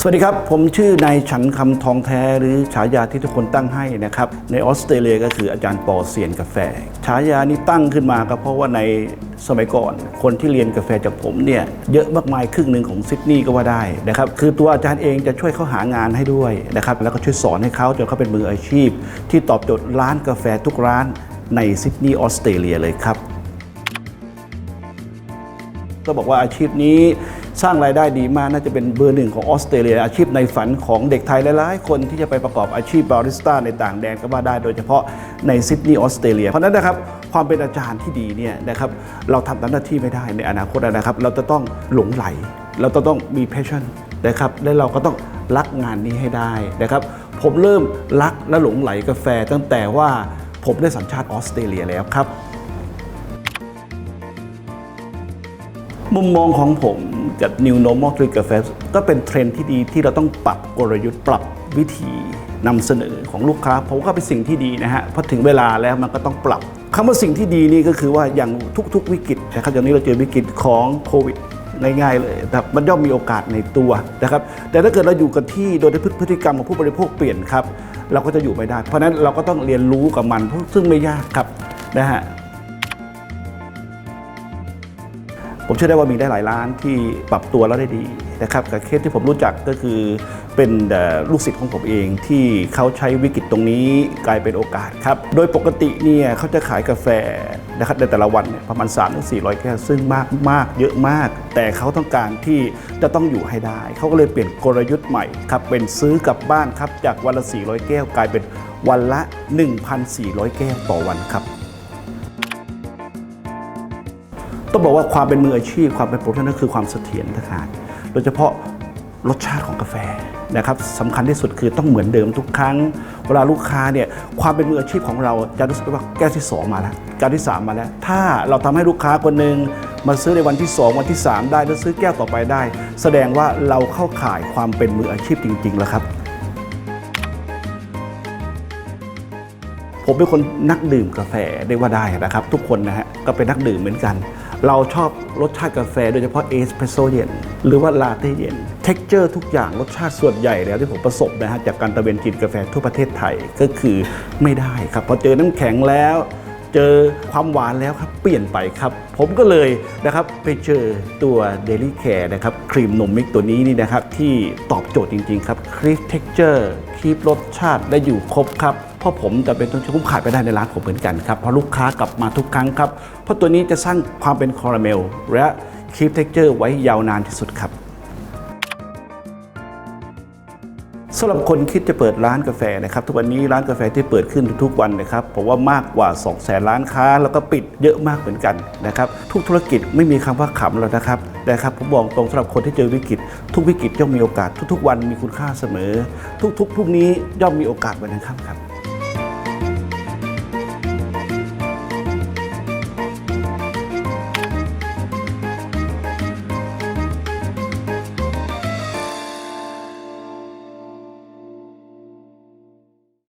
สวัสดีครับ ผมชื่อนายฉันคำทองแท้หรือฉายาที่ทุกคนตั้งให้นะครับ ในออสเตรเลียก็คืออาจารย์ปอเซียนกาแฟ ฉายานี้ตั้งขึ้นมาก็เพราะว่าในสมัยก่อน คนที่เรียนกาแฟจากผมเนี่ยเยอะมากมายครึ่งหนึ่งของซิดนีย์ก็ว่าได้นะครับคือตัวอาจารย์เองจะช่วยเขาหางานให้ด้วยนะครับแล้วก็ช่วยสอนให้เขาจนเขาเป็นมืออาชีพ ที่ตอบโจทย์ร้านกาแฟทุกร้านในซิดนีย์ออสเตรเลียเลยครับ ก็บอกว่าอาชีพนี้สร้างรายได้ดีมากน่าจะเป็นเบอร์หนึ่งของออสเตรเลียอาชีพในฝันของเด็กไทยหลายๆ คนที่จะไปประกอบอาชีพบาริสต้าในต่างแดนก็ว่าได้โดยเฉพาะในซิดนีย์ออสเตรเลียเพราะนั้นนะครับความเป็นอาจารย์ที่ดีเนี่ยนะครับเราทำตามหน้าที่ไม่ได้ในอนาคตนะครับ เราจะต้องหลงไหล เราจะต้องมี passion นะครับและเราก็ต้องรักงานนี้ให้ได้นะครับ ผมเริ่มรักและหลงไหลกาแฟตั้งแต่ว่าผมได้สัญชาติออสเตรเลียแล้วครับ มุมมองของผมกับ New Normal คือกาแฟก็เป็นเทรนด์ที่ดีที่เราต้องปรับกลยุทธ์ปรับวิธีนำเสนอของลูกค้าผมว่าเป็นสิ่งที่ดีนะฮะเพราะถึงเวลาแล้วมันก็ต้องปรับคำว่าสิ่งที่ดีนี่ก็คือว่าอย่างทุกๆ วิกฤตนะครับอย่างนี้เราเจอวิกฤตของโควิดง่ายๆเลยนะครับมันย่อมมีโอกาสในตัวนะครับ แต่ถ้าเกิดเราอยู่กับที่โดยที่พฤติกรรมของผู้บริโภคเปลี่ยนครับ เราก็จะอยู่ไม่ได้ เพราะนั้นเราก็ต้องเรียนรู้กับมันซึ่งไม่ยากครับนะฮะ ผมเชื่อได้ว่ามีได้หลายร้านที่ปรับตัวแล้วได้ดีนะครับกับเคสที่ผมรู้จักก็คือเป็นลูกศิษย์ของผมเองที่เขาใช้วิกฤตตรงนี้กลายเป็นโอกาสครับ โดยปกติเนี่ยเขาจะขายกาแฟนะครับในแต่ละวันเนี่ยประมาณ3 4 0 0แก้วซึ่งมากมากเยอะมาก แต่เขาต้องการที่จะต้องอยู่ให้ได้ เขาก็เลยเปลี่ยนกลยุทธ์ใหม่ครับเป็นซื้อกลับบ้านครับจากวันละ 400 แก้วกลายเป็นวันละ 1,400 แก้วต่อวันครับ ต้องบอกว่าความเป็นมืออาชีพความเป็นโปรเฟชชั่นคือความเสถียรทางโดยเฉพาะรสชาติของกาแฟนะครับสำคัญที่สุดคือต้องเหมือนเดิมทุกครั้ง เวลาลูกค้าเนี่ยความเป็นมืออาชีพของเราจะรู้สึกว่าแก้วที่ 2 มาแล้วแก้วที่ 3 มาแล้ว ถ้าเราทำให้ลูกค้าคนหนึ่งมาซื้อในวันที่ 2 วันที่ 3 ได้แล้วซื้อแก้วต่อไปได้ แสดงว่าเราเข้าข่ายความเป็นมืออาชีพจริง ๆ แล้วครับ ผมเป็นคนนักดื่มกาแฟได้ว่าได้นะครับ ทุกคนนะฮะก็เป็นนักดื่มเหมือนกัน เราชอบรสชาติกาแฟโดยเฉพาะเอสเปรสโซเย็นหรือว่าลาเต้เย็นเท็กเจอร์ทุกอย่างรสชาติส่วนใหญ่แล้วที่ผมประสบนะฮะจากการตะเวนกินกาแฟทั่วประเทศไทยก็คือไม่ได้ครับพอเจอน้ำแข็งแล้ว เจอความหวานแล้วครับเปลี่ยนไปครับ ผมก็เลยนะครับไปเจอตัว Daily Care นะครับครีมนมมิกตัวนี้นี่นะครับที่ตอบโจทย์จริง ๆ ครับคลิปเท็กเจอร์คีบรสชาติได้อยู่ครบครับ เพราะผมจะเป็นต้นที่มขายไปได้ในร้านผมเหมือนกันครับเพราะลูกค้ากลับมาทุกครั้งครับเพราะตัวนี้จะสร้างความเป็นคาราเมล และคีบเท็กเจอร์ไว้ยาวนานที่สุดครับสำหรับคนคิดจะเปิดร้านกาแฟนะครับทุกวันนี้ร้านกาแฟที่เปิดขึ้นทุกๆวันนะครับผมว่ามากกว่า 2 0 0แสนร้านค้า แล้วก็ปิดเยอะมากเหมือนกันนะครับทุกธุรกิจไม่มีคำว่าขำแล้วนะครับนะครับผมบอกตรงสำหรับคนที่เจอวิกฤต ทุกวิกฤตย่อมมีโอกาส ทุกๆ วันมีคุณค่าเสมอ ทุกๆพรุ่งนี้ย่อมมีโอกาสวันนั้นครับครับ